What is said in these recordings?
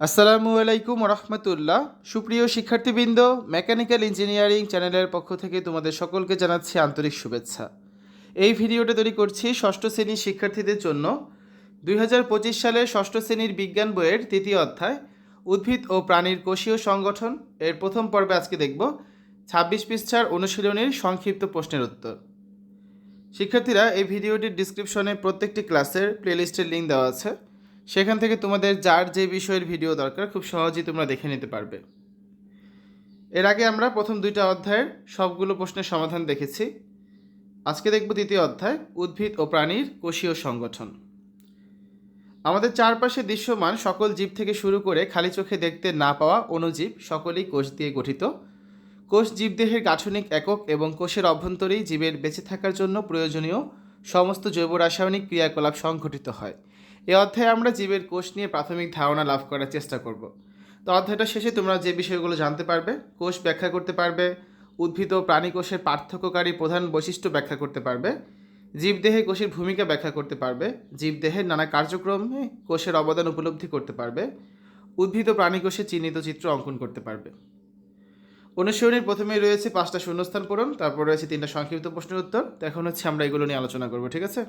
আসসালামু আলাইকুম রহমতুল্লাহ সুপ্রিয় শিক্ষার্থীবৃন্দ, মেকানিক্যাল ইঞ্জিনিয়ারিং চ্যানেলের পক্ষ থেকে তোমাদের সকলকে জানাচ্ছি আন্তরিক শুভেচ্ছা। এই ভিডিওটা তৈরি করছি ষষ্ঠ শ্রেণির শিক্ষার্থীদের জন্য। দুই সালে ষষ্ঠ শ্রেণির বিজ্ঞান বইয়ের তৃতীয় অধ্যায়, উদ্ভিদ ও প্রাণীর কোষীয় সংগঠন। এর প্রথম পর্বে আজকে দেখব ছাব্বিশ পৃষ্ঠার অনুশীলনীর সংক্ষিপ্ত প্রশ্নের উত্তর। শিক্ষার্থীরা, এই ভিডিওটির ডিসক্রিপশনে প্রত্যেকটি ক্লাসের প্লেলিস্টের লিঙ্ক দেওয়া আছে। সেখান থেকে তোমাদের যার যে বিষয়ের ভিডিও দরকার, খুব সহজেই তোমরা দেখে নিতে পারবে। এর আগে আমরা প্রথম দুইটা অধ্যায়ের সবগুলো প্রশ্নের সমাধান দেখেছি। আজকে দেখব দ্বিতীয় অধ্যায়, উদ্ভিদ ও প্রাণীর কোষীয় সংগঠন। আমাদের চারপাশে দৃশ্যমান সকল জীব থেকে শুরু করে খালি চোখে দেখতে না পাওয়া অণুজীব সকলেই কোষ দিয়ে গঠিত। কোষ জীবদেহের গাঠনিক একক এবং কোষের অভ্যন্তরেই জীবের বেঁচে থাকার জন্য প্রয়োজনীয় সমস্ত জৈব রাসায়নিক ক্রিয়াকলাপ সংঘটিত হয়। এ অধ্যায়ে আমরা জীবের কোষ নিয়ে প্রাথমিক ধারণা লাভ করার চেষ্টা করব। তো অধ্যায়টা শেষে তোমরা যে বিষয়গুলো জানতে পারবে, কোষ ব্যাখ্যা করতে পারবে, উদ্ভিদ ও প্রাণী কোষের পার্থক্যকারী প্রধান বৈশিষ্ট্য ব্যাখ্যা করতে পারবে, জীবদেহে কোষের ভূমিকা ব্যাখ্যা করতে পারবে, জীবদেহের নানা কার্যক্রমে কোষের অবদান উপলব্ধি করতে পারবে, উদ্ভিদ ও প্রাণী কোষে চিহ্নিত চিত্র অঙ্কন করতে পারবে। অনুশীলনীর প্রথমেই রয়েছে পাঁচটা শূন্যস্থান পূরণ, তারপর রয়েছে তিনটা সংক্ষিপ্ত প্রশ্নের উত্তর। এখন হচ্ছে আমরা এগুলো নিয়ে আলোচনা করব, ঠিক আছে?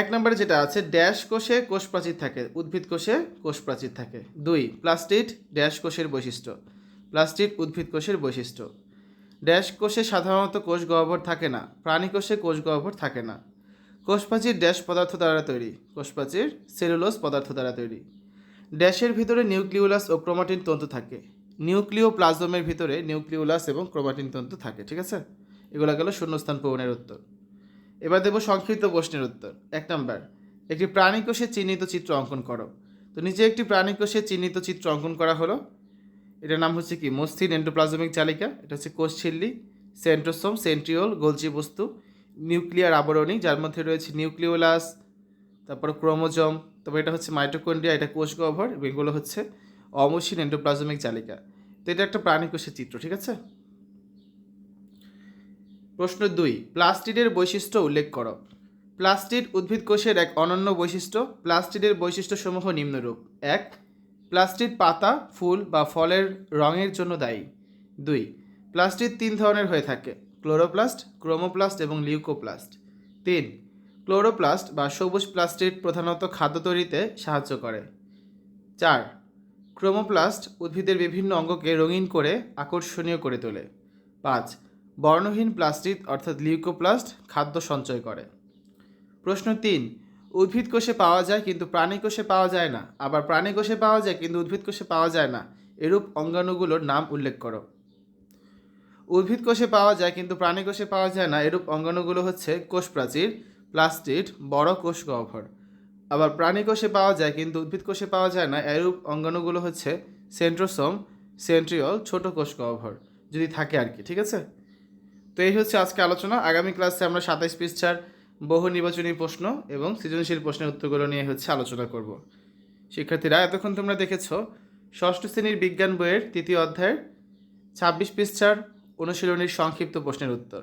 এক নম্বরে যেটা আছে, ড্যাশ কোষে কোষ প্রাচীর থাকে, উদ্ভিদ কোষে কোষ প্রাচীর থাকে। দুই, প্লাস্টিড ড্যাশ কোষের বৈশিষ্ট্য। প্লাস্টিড উদ্ভিদ কোষের বৈশিষ্ট্য। ড্যাশ কোষে সাধারণত কোষ গহ্বর থাকে না, প্রাণী কোষে কোষ গহ্বর থাকে না। কোষ প্রাচীর ড্যাশ পদার্থ দ্বারা তৈরি কোষ প্রাচীর সেলুলোজ পদার্থ দ্বারা তৈরি। ড্যাশের ভিতরে নিউক্লিওলাস ও ক্রোমাটিন তন্তু থাকে। নিউক্লিও প্লাজমের ভিতরে নিউক্লিওলাস এবং ক্রোমাটিন তন্তু থাকে, ঠিক আছে? এগুলো গেল শূন্যস্থান পূরণের উত্তর। এবার দেবো সংক্ষিপ্ত প্রশ্নের উত্তর। এক নম্বর, একটি প্রাণী কোষে চিহ্নিত চিত্র অঙ্কন করো। তো নিচে একটি প্রাণী কোষে চিহ্নিত চিত্র অঙ্কন করা হলো। এটার নাম হচ্ছে কি? মস্থির এন্ডোপ্লাজমিক চালিকা। এটা হচ্ছে কোষ ছিল্লি সেন্ট্রোসোম, সেন্ট্রিওল, গোলজি বস্তু, নিউক্লিয়ার আবরণী, যার মধ্যে রয়েছে নিউক্লিওলাস তারপর ক্রোমোজম তারপর এটা হচ্ছে মাইটোকন্ড্রিয়া এটা কোষ গহ্বর এগুলো হচ্ছে অমসীন এন্ডোপ্লাজমিক জালিকা। তো এটা একটা প্রাণী কোষের চিত্র, ঠিক আছে? প্রশ্ন দুই, প্লাস্টিডের বৈশিষ্ট্য উল্লেখ করো। প্লাস্টিড উদ্ভিদ কোষের এক অনন্য বৈশিষ্ট্য, প্লাস্টিডের বৈশিষ্ট্যসমূহ নিম্নরূপ। এক, প্লাস্টিড পাতা, ফুল বা ফলের রঙের জন্য দায়ী। দুই, প্লাস্টিড তিন ধরনের হয়ে থাকে, ক্লোরোপ্লাস্ট, ক্রোমোপ্লাস্ট এবং লিউকোপ্লাস্ট। তিন ক্লোরোপ্লাস্ট বা সবুজ প্লাস্টিড প্রধানত খাদ্য তৈরিতে সাহায্য করে। চার, ক্রোমোপ্লাস্ট উদ্ভিদের বিভিন্ন অঙ্গকে রঙিন করে আকর্ষণীয় করে তোলে। পাঁচ, বর্ণহীন প্লাস্টিক অর্থাৎ লিউকোপ্লাস্ট খাদ্য সঞ্চয় করে। প্রশ্ন তিন, উদ্ভিদ কোষে পাওয়া যায় কিন্তু প্রাণী কোষে পাওয়া যায় না। আবার প্রাণী কোষে পাওয়া যায় কিন্তু উদ্ভিদ কোষে পাওয়া যায় না। এরূপ অঙ্গাণুগুলোর নাম উল্লেখ করো। উদ্ভিদ কোষে পাওয়া যায় কিন্তু প্রাণী কোষে পাওয়া যায় না। এরূপ অঙ্গাণুগুলো হচ্ছে কোষ প্রাচীর প্লাস্টিড বড় কোষ গহ্বর। আবার প্রাণী কোষে পাওয়া যায় কিন্তু উদ্ভিদ কোষে পাওয়া যায় না, এরূপ অঙ্গাণুগুলো হচ্ছে সেন্ট্রোসোম সেন্ট্রিওল ছোট কোষ গহ্বর, যদি থাকে আর কি, ঠিক আছে? তো এই হচ্ছে আজকে আলোচনা। আগামী ক্লাসে আমরা সাতাইশ পৃষ্ঠার বহু নির্বাচনী প্রশ্ন এবং সৃজনশীল প্রশ্নের উত্তরগুলো নিয়ে হচ্ছে আলোচনা করব। শিক্ষার্থীরা, এতক্ষণ তোমরা দেখেছ, ষষ্ঠ শ্রেণির বিজ্ঞান বইয়ের তৃতীয় অধ্যায়ের ছাব্বিশ পৃষ্ঠার অনুশীলনীর সংক্ষিপ্ত প্রশ্নের উত্তর।